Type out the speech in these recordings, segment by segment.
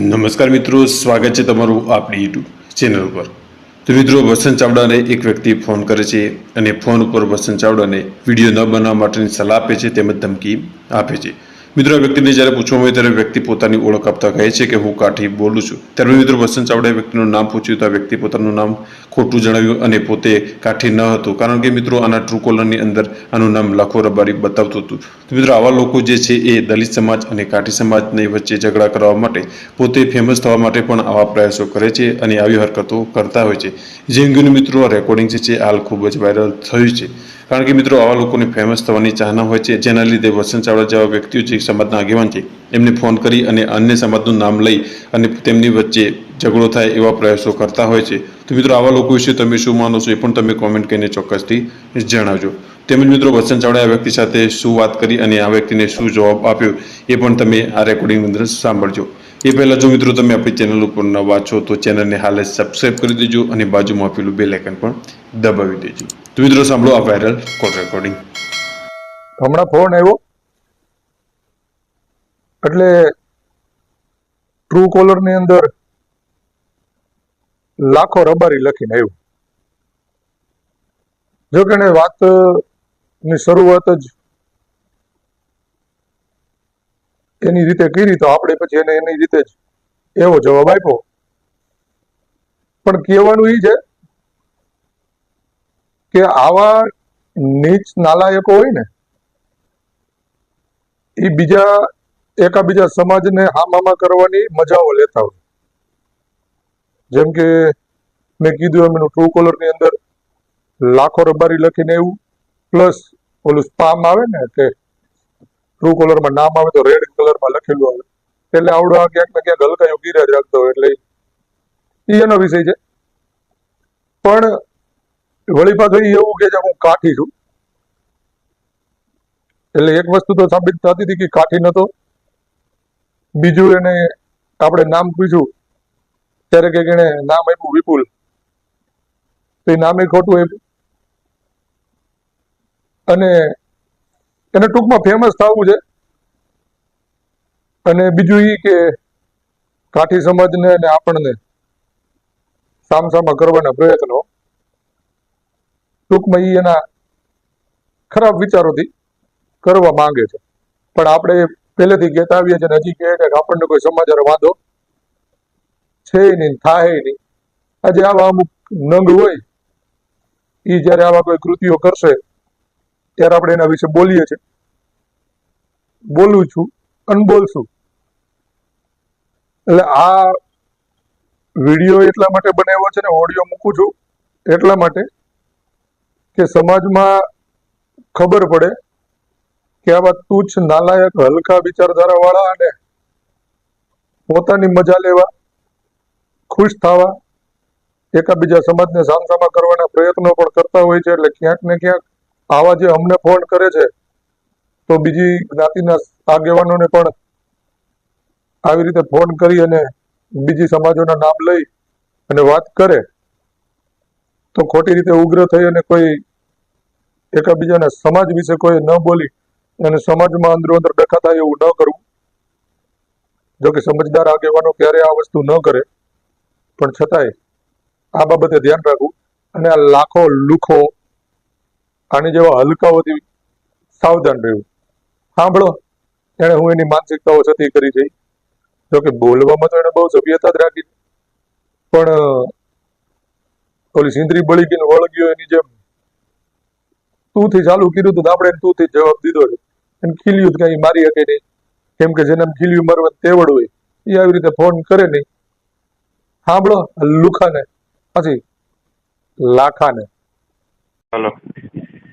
નમસ્કાર મિત્રો, સ્વાગત છે તમારું આપણી યુટ્યુબ ચેનલ ઉપર. તો મિત્રો, વસંત ચાવડાને એક વ્યક્તિ ફોન કરે છે અને ફોન ઉપર વસંત ચાવડાને વીડિયો ન બનાવવા માટેની સલાહ આપે છે, તેમજ ધમકી આપે છે. મિત્રો વ્યક્તિને જ્યારે પૂછવામાં આવે ત્યારે વ્યક્તિ પોતાની ઓળખ આપતા કહે છે કે, હું કાઠી બોલું છું. ત્યારે મિત્રો, વસંત ચાવડાએ વ્યક્તિનું નામ પૂછ્યું તો આ વ્યક્તિ પોતાનું નામ ખોટું જણાવ્યું અને પોતે કાઠી ન હતું. કારણ કે મિત્રો, આના ટ્રુ કોલરની અંદર આનું નામ લાખો રબારી બતાવતું હતું. તો મિત્રો, આવા લોકો જે છે એ દલિત સમાજ અને કાઠી સમાજની વચ્ચે ઝઘડા કરવા માટે, પોતે ફેમસ થવા માટે પણ આવા પ્રયાસો કરે છે અને આવી હરકતો કરતા હોય છે. જે અંગેનું મિત્રો, આ રેકોર્ડિંગ છે, હાલ ખૂબ જ વાયરલ થયું છે. કારણ કે મિત્રો આવા લોકોને ફેમસ થવાની ચાહના હોય છે, જેના લીધે વસંત ચાવડા જેવા વ્યક્તિઓ છે સમાજના આગેવાન છે, એમને ફોન કરી અને અન્ય સમાજનું નામ લઈ અને તેમની વચ્ચે ઝઘડો થાય એવા પ્રયાસો કરતા હોય છે. તો મિત્રો આવા લોકો વિશે તમે શું માનો છો એ પણ તમે કોમેન્ટ કરીને ચોક્કસથી જણાવજો. તેમજ મિત્રો વસંત ચાવડાએ વ્યક્તિ સાથે શું વાત કરી અને આ વ્યક્તિને શું જવાબ આપ્યો એ પણ તમે આ રેકોર્ડિંગ અંદર સાંભળજો. એ પહેલાં જો મિત્રો તમે આપણી ચેનલ ઉપર નવા છો તો ચેનલને હાલે સબસ્ક્રાઈબ કરી દેજો અને બાજુમાં આપેલું બે આઇકન પણ દબાવી દેજો. મિત્રો સાંભળો આ વાયરલ કોલ રેકોર્ડિંગ હમણાં ફોન આવ્યો. એટલે ટ્રુ કોલરની અંદર લાખો રબારી લખીને આવ્યું. જો કે વાતની શરૂઆત જ એની રીતે કરી તો આપણે પછી એને એની રીતે જ એવો જવાબ આપ્યો. પણ કહેવાનું એ છે કે આવા નીચ નાલાયકો હોય ને એ બીજા એકાબીજા સમાજને હામામા કરવાની મજાઓ લેતા હોય. જેમ કે મેં કીધું એમ એનું ટ્રુ કોલરની અંદર લાખો રબારી લખીને એવું પ્લસ ઓલું સ્પામ આવે ને કે ટ્રુ કોલરમાં નામ આવે તો રેડ કલરમાં લખેલું આવે. એટલે આવડો આ ક્યાંક ને ક્યાંક હલકાયો ગીરા રાખતો હોય એટલે એનો વિષય છે. પણ વળી પાછું એવું કે છે હું કાઠી છું. એટલે એક વસ્તુ તો સાબિત થતી હતી કે કાઠી નતો. બીજું એને આપણે નામ પૂછ્યું. ત્યારે કે એને નામ આપ્યું વિપુલ. તો એ નામે ખોટું આપ્યું. અને એને ટૂંકમાં ફેમસ થવું છે. અને બીજું એ કે કાઠી સમાજને અને આપણને સામસામા કરવાના પ્રયત્નો ટૂંકમાં એ એના ખરાબ વિચારોથી કરવા માંગે છે. પણ આપણે પહેલેથી કહેતા આવીએ છીએ હજી કહે કે આપણને કોઈ સમાચાર વાંધો છે નહીં થાય નહીં. આજે આવા અમુક નંગ હોય એ જ્યારે આવા કોઈ કૃતિઓ કરશે, ત્યારે આપણે એના વિશે બોલીએ છીએ. બોલું છું અને બોલશું. એટલે આ વીડિયો એટલા માટે બનાવ્યો છે ને ઓડિયો મૂકું છું એટલા માટે કે સમાજમાં ખબર પડે કે આવા તુચ્છ નાલાયક, હલકા વિચારધારા વાળા અને પોતાની મજા લેવા, ખુશ થવા, એકાબીજા સમાજને સામસામા કરવાના પ્રયત્નો પણ કરતા હોય છે એટલે ક્યાંક ને ક્યાંક આવા જે અમને ફોન કરે છે, તો બીજી જ્ઞાતિના આગેવાનોને પણ આવી રીતે ફોન કરી અને બીજી સમાજોના નામ લઈ અને વાત કરે તો ખોટી રીતે ઉગ્ર થઈ અને કોઈ એકબીજાના સમાજ વિશે કોઈ ન બોલી અને સમાજમાં અંદરો અંદર ડખા થાય એવું ન કરવું. જોકે સમજદાર આગેવાનો ક્યારે આ વસ્તુ ન કરે, પણ છતાંય આ બાબતે ધ્યાન રાખવું અને આ લાખો લુખો આની જેવા હલકાઓથી સાવધાન રહેવું. સાંભળો એને હું એની માનસિકતાઓ છતી કરી છે. જોકે બોલવામાં તો એને બહુ સભ્યતા જ રાખી. પણ ઓલી સિંદરી બળી ગઈ ને વળગ્યો એની જેમ. તું થી ચાલુ કર્યું તો આપણે તું થી જવાબ દીધો છે. એને ખીલ્યું કઈ મારી શકે નહીં. કેમ કે જેને ખીલ્યું મારવા તેવડ હોય એ આવી રીતે ફોન કરે નહીં. સાંભળો લુખાને. પછી લાખાને. હલો.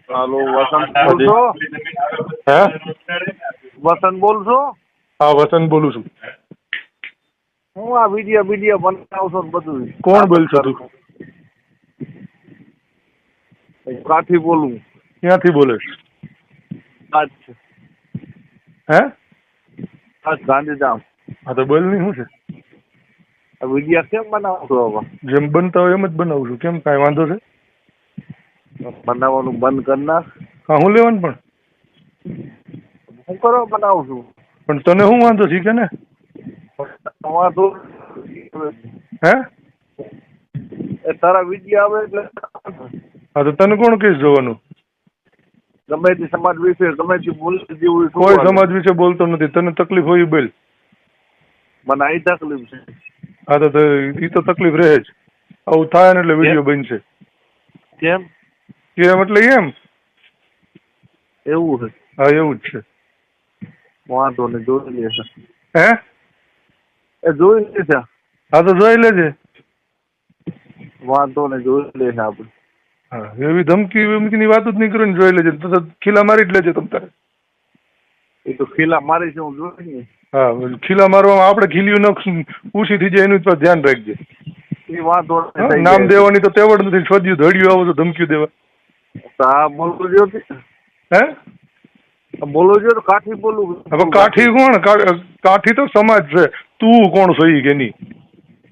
હાલો વસંત બોલ હે? વસંત બોલ છો? હા વસંત બોલું છું. હું આ વીડિયો વીડિયો બનાવશો ને બધું કોણ બોલશો તું? કાઠી બોલું? ક્યાંથી બોલે હે? ગાંધીધામ. હા તો બોલ નહીં શું છે? આ વીડિયો કેમ બનાવો છો હવે જેમ બનતા હોય એમ જ બનાવું છું. કેમ કાંઈ વાંધો છે? બનાવવાનું બંધ કરી નાખ. હા હું લેવાનું પણ. હું કરો બનાવું છું? પણ તને શું વાંધો છે કે ને વાંધો? હે? એ તારા વિડિયા આવે એટલે હા તો તને કોણ કહીશ જોવાનું? ગમે તે સમાજ વિશે ગમે તે બોલ જેવું કોઈ સમાજ વિશે બોલતો નથી. તને તકલીફ હોય બોલ. મને આઈ તકલીફ છે. હા તો એ તો તકલીફ રહે જ. આવું થાય ને એટલે વીડિયો બનશે. કેમ? કેમ એટલે એમ? એવું છે. હા એવું જ છે. વાંધો નહીં જોઈ લેશે હે? એ જોઈ લેશે હા તો જોઈ લેજે. વાંધો નહીં જોઈ લેશે આપણે. હા એવી ધમકી ધમકીની વાત જ નહીં કરીને જોઈ લેજે. તો ખીલા મારી જ લેજે તમ તારે એ તો ખીલા મારી છે હું જોઈ ને. હા ખીલા મારવામાં આપણે ખીલ્યું ન ઉછી થઈ જાય એનું પર ધ્યાન રાખજે. એ વાંધો હા, નામ દેવાની તો તેવડ નથી શોધ્યું ધડ્યું આવો તો ધમકી દેવા. બોલવું જો હે? બોલવું જો તો કાઠી બોલું હવે કાઠી કોણ? કાઠી તો સમાજ છે. તું કોણ સોઈ કે નહીં?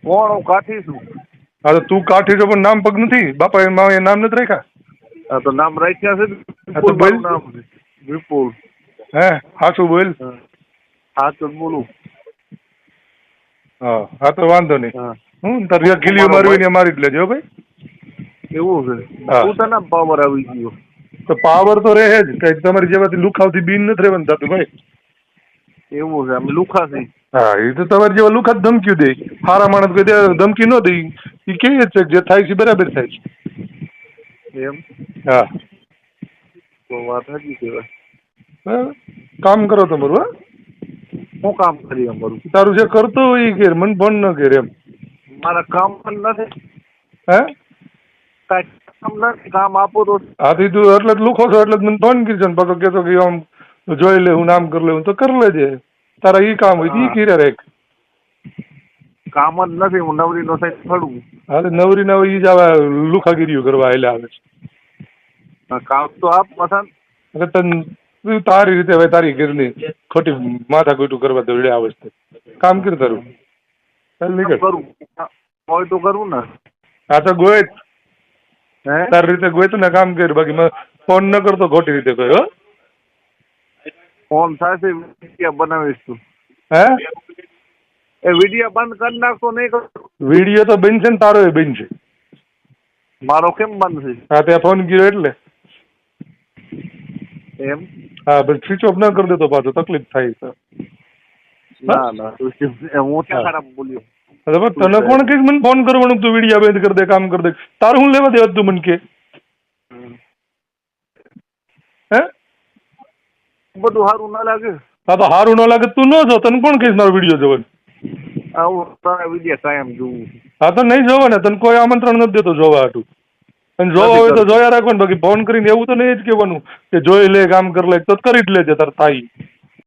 કોણ હું કાઠી છું? હા તો તું કાઠી છો પણ નામ પગ નથી. બાપા એ માએ નામ નથી રાખ્યા? હા તો નામ રાખ્યા છે હા તો બોલ. નામ વિપુલ. હે હાચું બોલ? હા. હા તો બોલું. હા હા તો વાંધો નહીં. હા. હું તારી ગીલીઓ મારવી ને મારી જ લેજો ભાઈ. એવું છે. પોતાના પાવર આવી ગયો. તો પાવર તો રહે જ. કઈ તમારી જેવાથી લુખાવથી બીન નથી રહેવાનું થતું ભાઈ. એવું છે અમે લુખા હા એ તો તમારે જેવા લુખા જ ધમકી દે. સારા માણસ કોઈ ધમકી ન દે. એ કેવી જ છે જે થાય છે બરાબર થાય છે. એમ? હા. તો વાત સાચી કહેવાય? કામ કરો તમારું હા. હું કામ કરી અમારું? તારું જે કરતો હોય એ ઘેર મને ફોન ન ઘેર એમ. મારા કામ પણ નથી. હે? કાંઈ કામ નથી કામ આપો તો. આથી તું એટલે જ લુખો છો એટલે જ મને ફોન કરશે ને પાછો કહેતો કે આમ જોઈ લે હું નામ કરી લેવું તો કરી લેજે. તારા ઈ કામ હોય તો ઈ કીરે કર્યા રાખ કામ જ નથી હું નવરી નો સાઈડ ફરું હાલે નવરી ના હોય ઈ જ આવા લુખાગીરીઓ કરવા એટલે આવે છે. કામ તો આપ પસંદ. એટલે તન તારી રીતે હવે તારી ઘરની ખોટી માથા કોઈટું કરવા દોડે આવે છે. કામ કર તારું. ચાલ નીકળ. કરું. હોય તો કરું ને. આ તો ગોય. હે? તારી રીતે ગોય ને કામ કર. બાકી ફોન ન કરતો ખોટી રીતે કોઈ હો. ફોન થશે વીડિયો બનાવીશ. તું હે? એ વીડિયો બંધ કરી નાખશો નહીં કર. વીડિયો તો બનશે ને તારો એ બનશે મારો કેમ બંધ છે? હા ત્યાં ફોન ગયો એટલે. એમ? હા બસ સ્વિચ ઓફ ના કરી દેતો પાછો તકલીફ થાય છે ના ના હું ક્યાં ખરાબ બોલ્યો. બરાબર તને કોણ કે મને ફોન કરવાનું તું વીડિયો બંધ કરી દે કામ કરી દે. તારું હું લેવા દેવા તું મને કે? હે? બધું સારું ના લાગે. હા તો સારું ન લાગે તું ન જો તને કોણ કહીશ મારો વીડિયો જોવાનું? આવું તારા વીડિયો કાયમ જોવું હા તો નહીં જોવો ને તને કોઈ આમંત્રણ નથી દેતો જોવા હાટું. અને જોવા હોય તો જોયા રાખવાનું બાકી ફોન કરીને એવું તો નહીં જ કહેવાનું કે જોઈ લે કામ કરી લે તો કરી જ લેજે તાર થાય